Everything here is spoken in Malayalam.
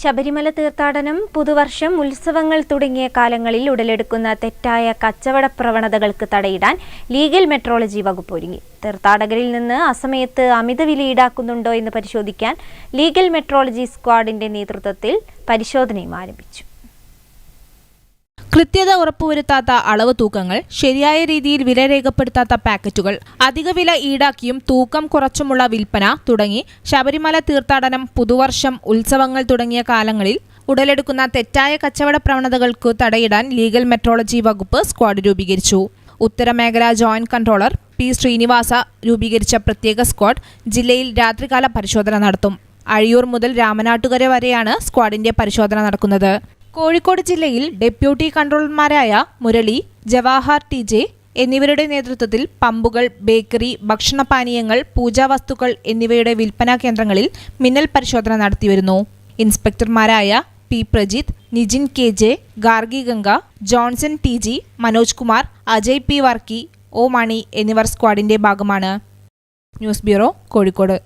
ശബരിമല തീർത്ഥാടനം പുതുവർഷം ഉത്സവങ്ങൾ തുടങ്ങിയ കാലങ്ങളിൽ ഉടലെടുക്കുന്ന തെറ്റായ കച്ചവട പ്രവണതകൾക്ക് തടയിടാൻ ലീഗൽ മെട്രോളജി വകുപ്പ് ഒരുങ്ങി. തീർത്ഥാടകരിൽ നിന്ന് അസമയത്ത് അമിത വില ഈടാക്കുന്നുണ്ടോ എന്ന് പരിശോധിക്കാൻ ലീഗൽ മെട്രോളജി സ്ക്വാഡിന്റെ നേതൃത്വത്തിൽ പരിശോധനയും ആരംഭിച്ചു. കൃത്യത ഉറപ്പുവരുത്താത്ത അളവ് തൂക്കങ്ങൾ ശരിയായ രീതിയിൽ വില രേഖപ്പെടുത്താത്ത പാക്കറ്റുകൾ അധിക വില ഈടാക്കിയും തൂക്കം കുറച്ചുമുള്ള വിൽപ്പന തുടങ്ങി ശബരിമല തീർത്ഥാടനം പുതുവർഷം ഉത്സവങ്ങൾ തുടങ്ങിയ കാലങ്ങളിൽ ഉടലെടുക്കുന്ന തെറ്റായ കച്ചവട പ്രവണതകൾക്ക് തടയിടാൻ ലീഗൽ മെട്രോളജി വകുപ്പ് സ്ക്വാഡ് രൂപീകരിച്ചു. ഉത്തരമേഖല ജോയിന്റ് കൺട്രോളർ പി ശ്രീനിവാസ രൂപീകരിച്ച പ്രത്യേക സ്ക്വാഡ് ജില്ലയിൽ രാത്രികാല പരിശോധന നടത്തും. അഴിയൂർ മുതൽ രാമനാട്ടുകര വരെയാണ് സ്ക്വാഡിന്റെ പരിശോധന നടക്കുന്നത്. കോഴിക്കോട് ജില്ലയിൽ ഡെപ്യൂട്ടി കൺട്രോളർമാരായ മുരളി ജവാഹർ ടി ജെ എന്നിവരുടെ നേതൃത്വത്തിൽ പമ്പുകൾ ബേക്കറി ഭക്ഷണപാനീയങ്ങൾ പൂജാവസ്തുക്കൾ എന്നിവയുടെ വിൽപ്പനാ കേന്ദ്രങ്ങളിൽ മിന്നൽ പരിശോധന നടത്തിവരുന്നു. ഇൻസ്പെക്ടർമാരായ P Prajith Nijin K J Gargi Ganga Johnson T G Manoj Kumar Ajay P Varkey O Mani എന്നിവർ സ്ക്വാഡിന്റെ ഭാഗമാണ്. News bureau Kozhikode.